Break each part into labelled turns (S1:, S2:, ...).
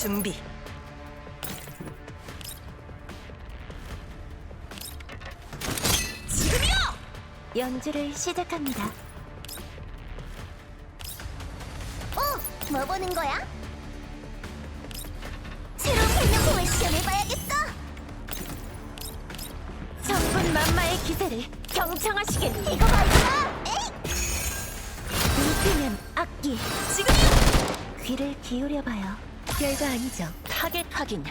S1: 준비. 지금이요!
S2: 연주를 시작합니다.
S3: 어? 뭐 보는 거야? 새로운 설명공을 시험해봐야겠어!
S2: 천군 만마의 기세를 경청하시길.
S3: 이거 말이야! 에이!
S2: 울피면 악기.
S1: 지금이요!
S2: 귀를 기울여봐요. 별거 아니죠.
S1: 타겟 확인.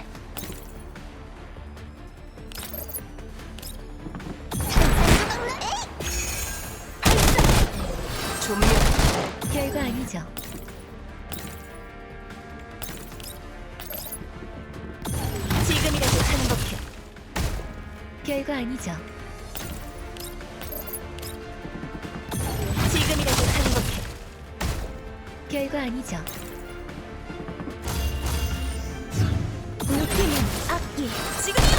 S1: 조명.
S2: 별거 아니죠.
S1: 지금이라도 행복해.
S2: 별거 아니죠.
S1: 지금이라도 행복해.
S2: 별거 아니죠. 울피면 악기.
S1: 지금이요!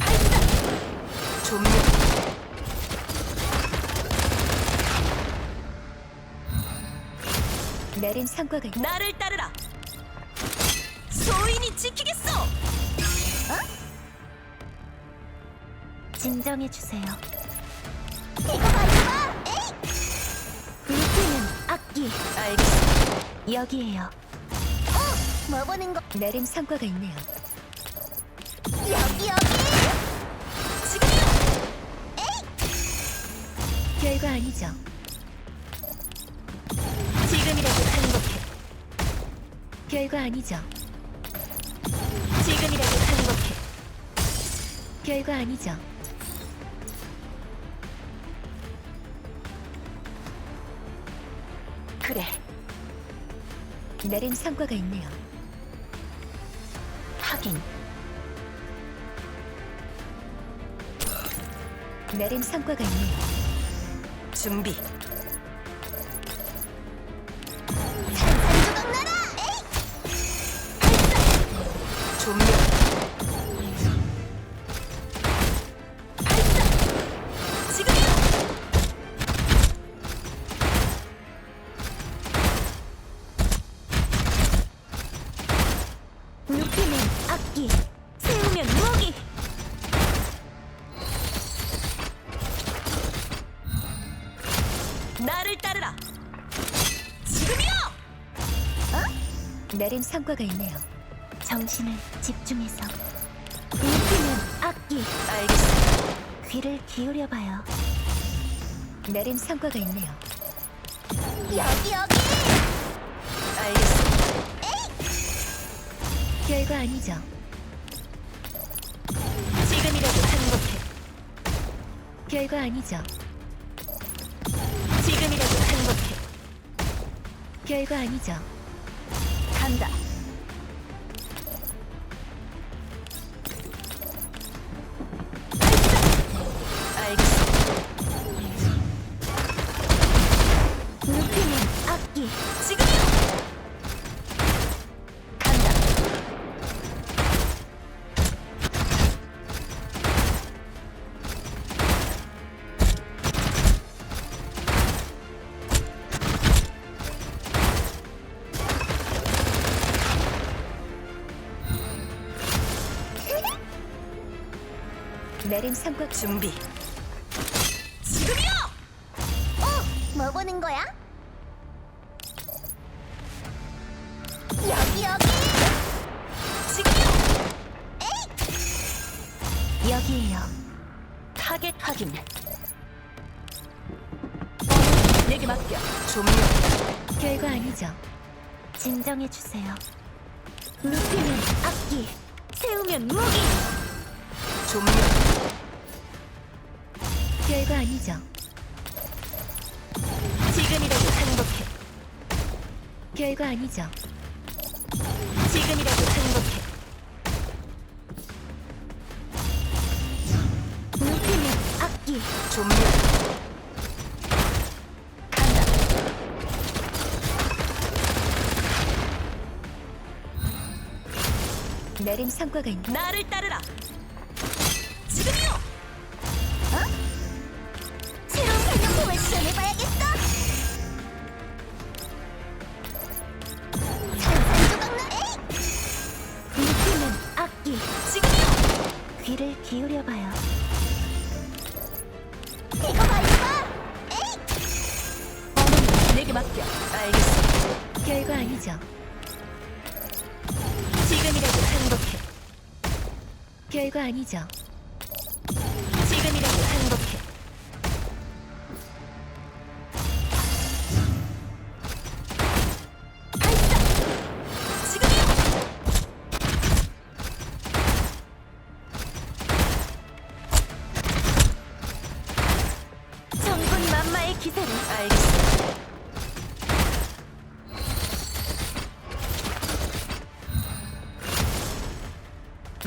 S1: 발사! 조명.
S2: 내린 성과가 있...
S1: 나를 따르라. 소인이 지키겠어.
S2: 진정해 주세요.
S3: 이거 말이야! 에이!
S2: 울피면 악기.
S1: 알겠어.
S2: 여기에요.
S3: 어? 뭐 보는 거?
S2: 내린 성과가 있네요.
S3: 여기 여기!
S2: 별거 아니죠.
S1: 지금이라도 행복해.
S2: 별거 아니죠.
S1: 지금이라도 행복해.
S2: 별거 아니죠.
S1: 그래.
S2: 내린 성과가 있네요.
S1: 확인.
S2: 내린 성과가 있네요.
S1: 준비.
S2: 내린 성과가 있네요. 정신을 집중해서. 눕히면 악기.
S1: 알겠어.
S2: 귀를 기울여봐요. 내린 성과가 있네요.
S3: 여기 여기!
S1: 알겠어.
S2: 별거 아니죠.
S1: 지금이라도 행복해.
S2: 별거 아니죠.
S1: 지금이라도 행복해.
S2: 별거 아니죠.
S1: 간다.
S2: 내린 성과
S1: 준비. 지금이요!
S3: 어? 뭐 보는 거야? 여기 여기!
S1: 지금이요!
S2: 여기에요.
S1: 타겟 확인. 내게 맡겨. 조명.
S2: 별거 아니죠. 진정해 주세요. 눕히면 악기. 세우면 무기.
S1: 조명.
S2: 별거 아니죠.
S1: 지금이라도 행복해.
S2: 별거 아니죠.
S1: 지금이라도 행복해.
S2: 눕히면 악기.
S1: 조명. 간다.
S2: 성과가 있네.
S1: 나를 따르라. 지금이요!
S2: 별거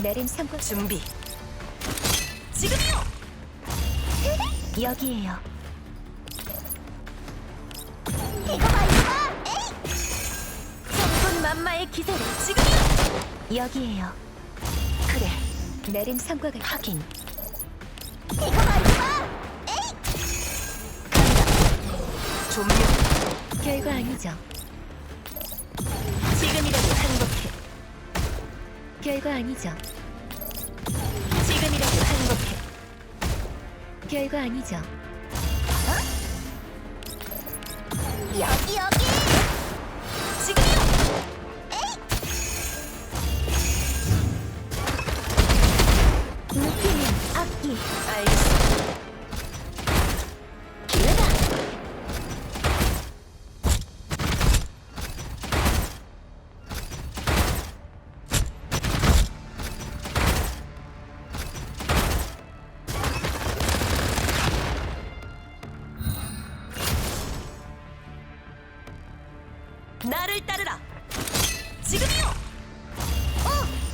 S2: 내림 삼고
S1: 준비. 지금이요!
S2: 여기에요.
S3: 이거 에이
S2: 정군 만마의 기세를
S1: 지금이요!
S2: 여기에요.
S1: 그래.
S2: 내림 삼과가
S1: 확인.
S3: 이거 봐
S1: 조명.
S2: 별거 아니죠. 별거 아니죠.
S1: 지금이라도 행복해.
S2: 별거 아니죠.
S3: 여기 여기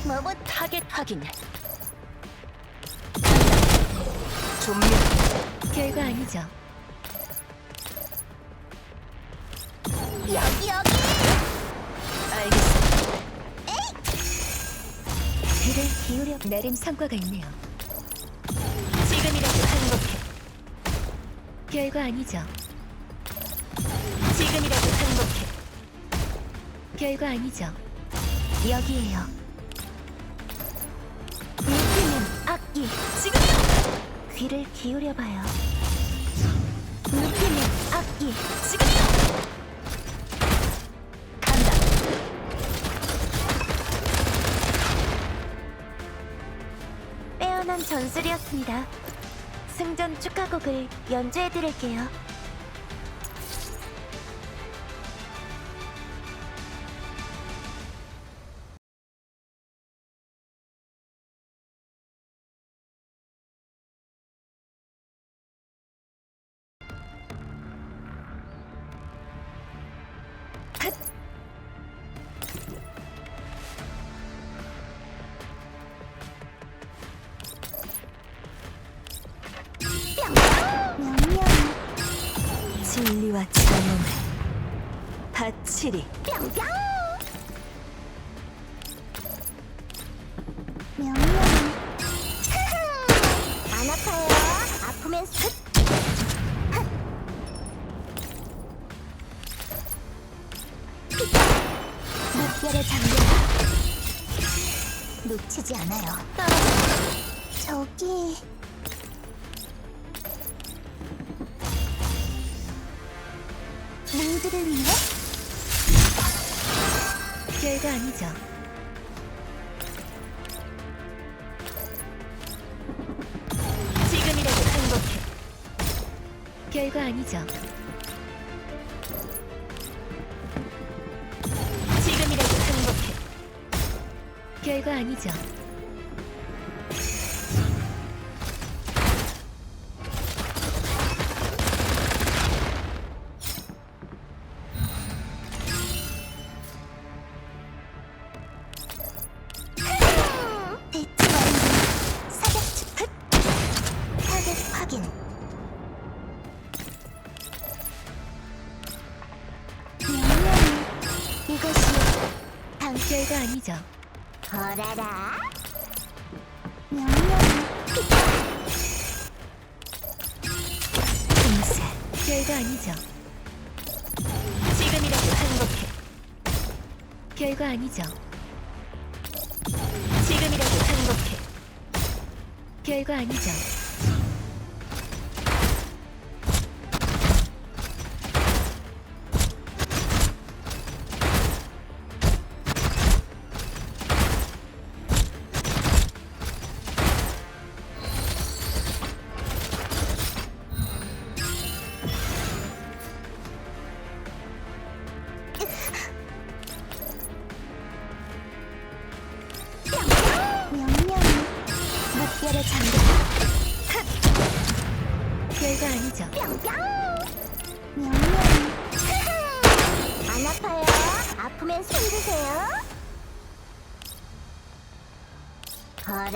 S1: 어
S3: 뭐뭐
S1: 타겟 확인. 조명.
S2: 별거 아니죠.
S3: 여기 여기
S1: 알겠어.
S2: 귀를 기울여 내림 삼과가 있네요.
S1: 지금이라도 행복해.
S2: 별거 아니죠.
S1: 지금이라도 행복해.
S2: 별거 아니죠. 여기에요. 귀를 기울여봐요. 느끼는 악기
S1: 지금이요. 간다.
S2: 빼어난 전술이었습니다. 승전 축하곡을 연주해드릴게요.
S3: 물결의 장면 놓치지 않아요. 저기. 모두를 위해?
S2: 별거 아니죠. 아니죠.
S1: 지금이라도 행복해.
S2: 별거 아니죠.
S3: 피자
S1: 금세.
S2: 별거 아니죠.
S1: 지금이라도 행복해.
S2: 별거 아니죠.
S1: 지금이라도 행복해.
S2: 별거 아니죠.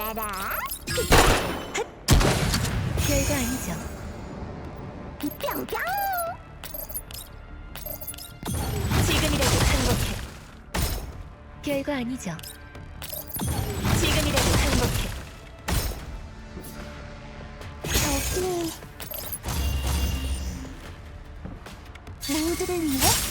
S3: 거라라
S2: 별거 아니죠.
S3: 뿅뿅
S1: 지금이라도 행복해.
S2: 별거 아니죠.
S1: 지금이라도 행복해.
S3: 저기 모두를 위해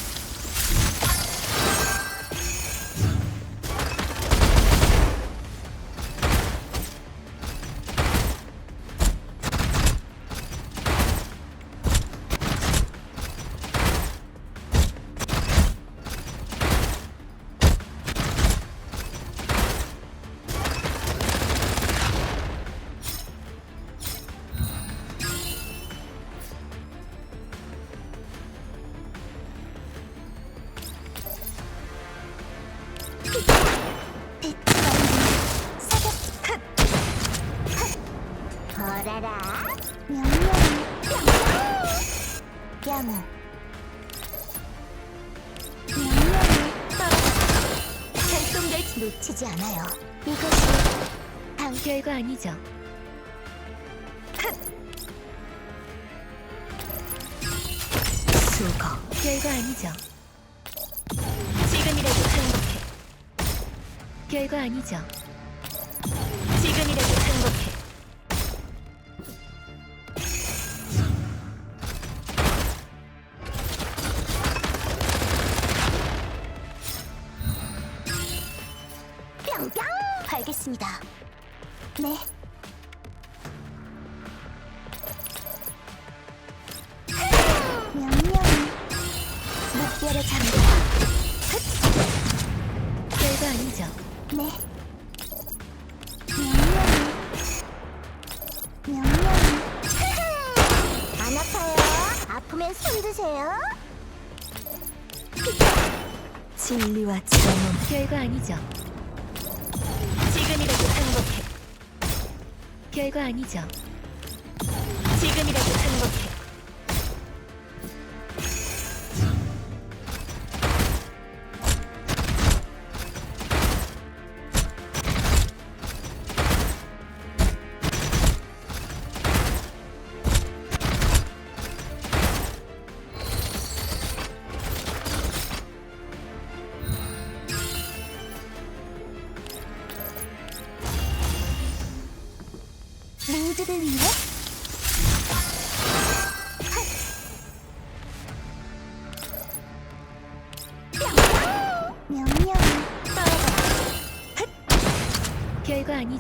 S3: 명령 활동될 놓치지 않아요 이것이 당
S2: 별거 아니죠.
S3: 수거
S2: 별거 아니죠. 별거 아니죠.
S1: 지금이라도 행복해.
S3: 뿅뿅! 알겠습니다. 네. 무뼈를 잠겨
S2: 별 별거 아니죠.
S1: 지금이라도 행복해.
S2: 별거 아니죠.
S1: 지금이라도 행복해.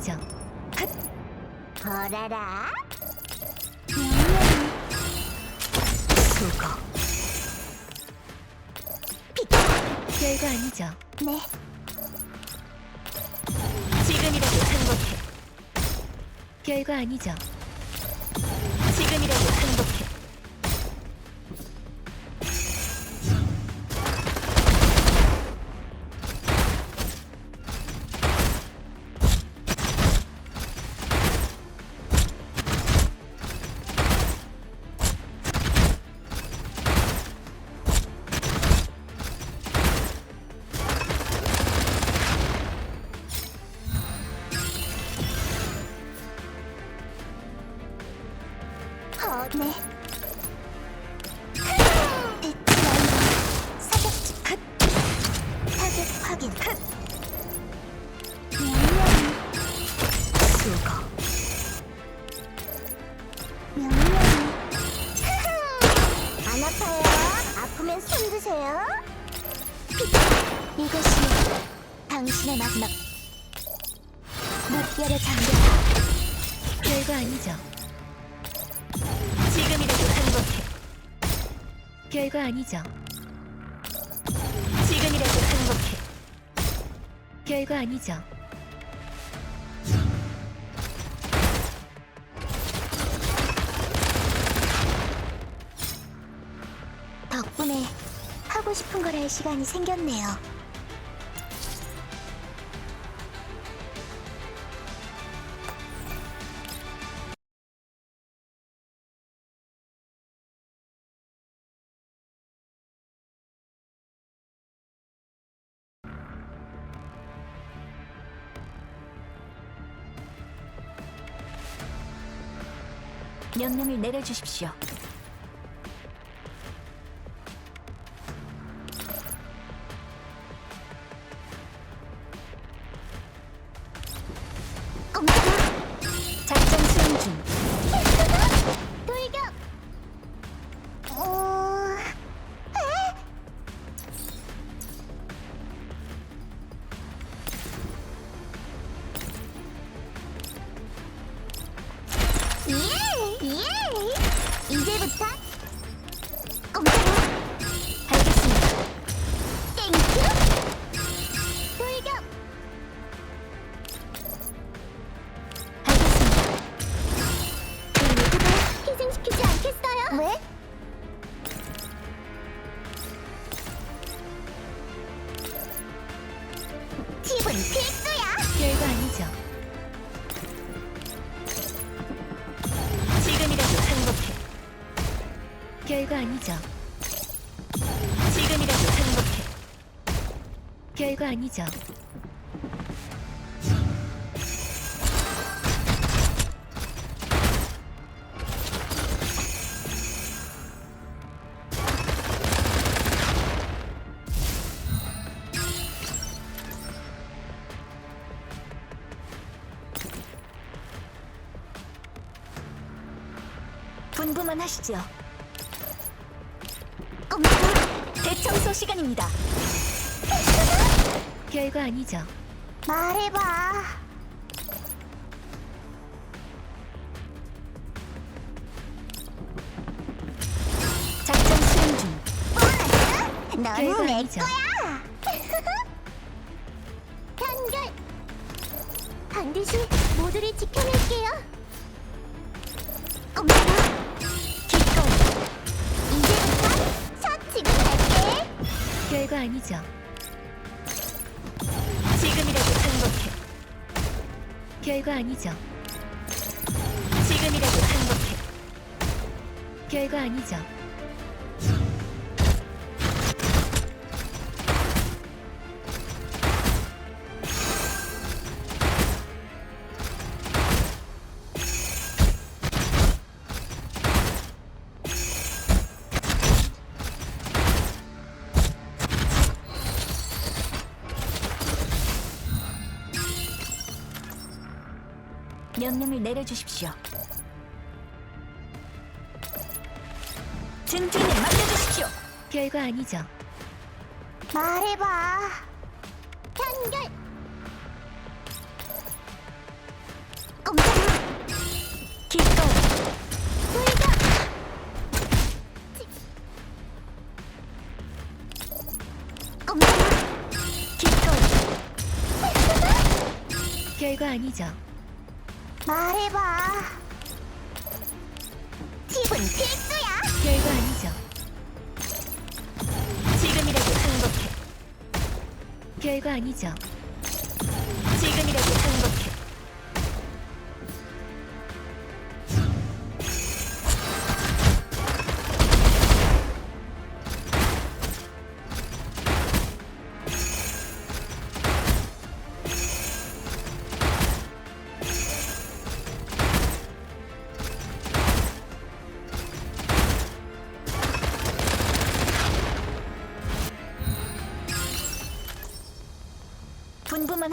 S2: 별거 아니죠.
S3: 거라라 명령이 수거
S2: 별거 아니죠.
S3: 네
S1: 지금이라도 행복해.
S2: 별거 아니죠.
S1: 지금이라도 행복해.
S2: 별거
S4: 아니죠.
S2: 지금이라도 행복해.
S4: 별거 아니죠.
S3: 덕분에 하고 싶은 걸 할 시간이 생겼네요.
S2: 명령을 내려주십시오.
S3: 예! 예! 이제부터
S4: 아니죠.
S2: 분부만 하시죠.
S3: 꼼짝마!
S2: 대청소 시간입니다.
S4: 별거 아니죠.
S3: 말해봐.
S2: 작전 수행 중.
S4: 별거
S3: 내
S4: 아니죠.
S3: 거야. 단결. 반드시 모두를 지켜낼게요.
S2: 기꺼이.
S3: 이제부터.
S4: 별거 아니죠. 별거 아니죠.
S2: 지금이라도 행복해.
S4: 별거 아니죠.
S2: 내려주십시오. 진진을 맡겨주십시오.
S4: 별거 아니죠.
S3: 말해봐. 단결. 꼼짝마.
S4: 별거 아니죠.
S3: 말해봐. 팁은 필수야.
S4: 별거 아니죠.
S2: 지금이라도 행복해.
S4: 별거 아니죠.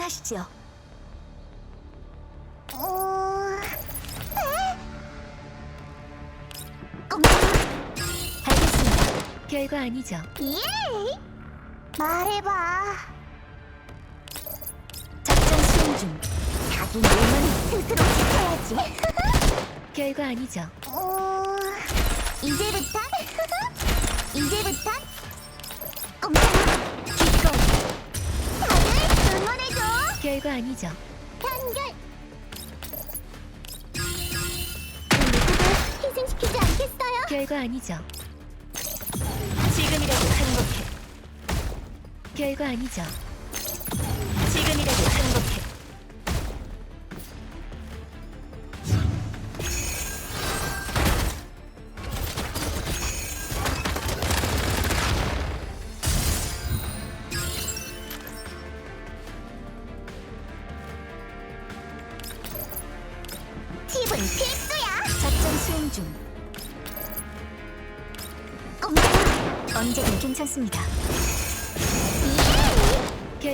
S2: 하시죠.
S3: 어... 에? 꼼짝마.
S2: 알겠습니다.
S4: 별거 아니죠.
S3: 예. 말해봐.
S2: 작전 수행 중.
S3: 자기 몸은 스스로 지켜야지.
S5: 결과 아니죠.
S3: 어... 이제부터? 이제부터? 꼼짝마!
S5: 결과 아니죠.
S3: 단결! 누구도 희생시키지 않겠어요?
S5: 결과 아니죠.
S2: 지금이라도 행복해
S5: 결과 아니죠.
S2: 지금이라도 행복해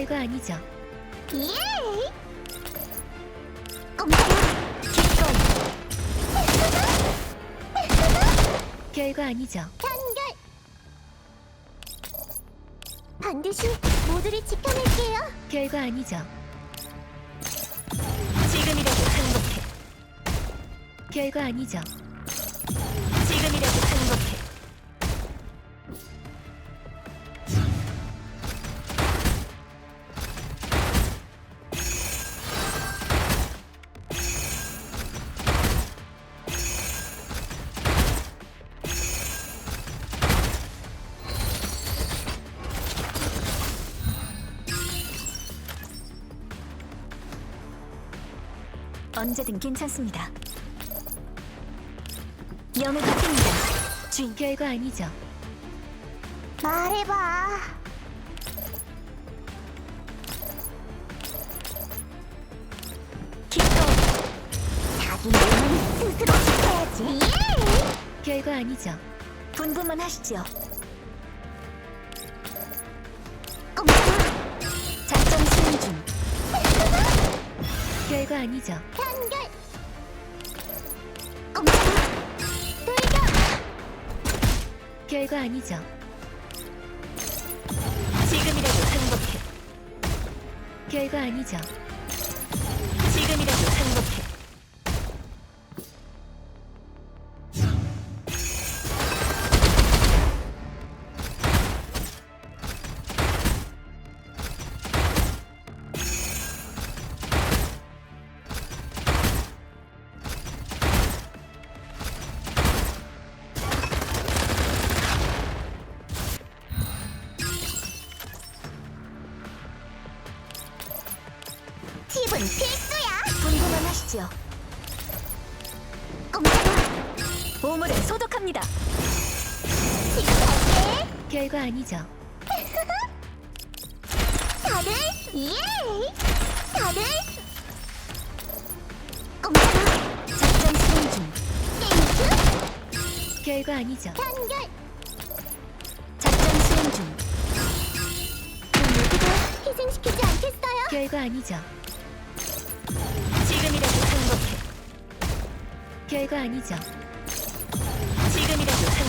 S3: 예!
S5: 결과 아니죠.
S3: 예! 꼼짝마!
S2: 기꺼이
S5: 결과 아니죠.
S3: 단결! 반드시 모두를 지켜낼게요.
S5: 결과 아니죠.
S2: 지금이라도 행복해
S5: 결과 아니죠.
S2: 언제든 괜찮습니다. 명을 받습니다. 주인
S5: 결과 아니죠.
S3: 말해봐.
S2: 기꺼이
S3: 자기 몸은 스스로 지켜야지. 예!
S5: 결과 아니죠.
S2: 분부만 하시죠.
S5: 결과 아니죠.
S3: 단결! 꼼짝마! 돌격!
S5: 결과 아니죠.
S2: 지금이라도 행복해.
S5: 결과 아니죠.
S2: 지금이라도 행복해.
S5: 아니죠.
S3: 다들 예! 다들 꼼짝마!
S2: 작전 수행 중
S3: 땡큐!
S5: 결과 아니죠.
S3: 단결!
S2: 작전 수행 중
S3: 누구도 희생시키지 않겠어요?
S5: 결과 아니죠.
S2: 지금이라도 행복해.
S5: 결과 아니죠.
S2: 지금이라도 행복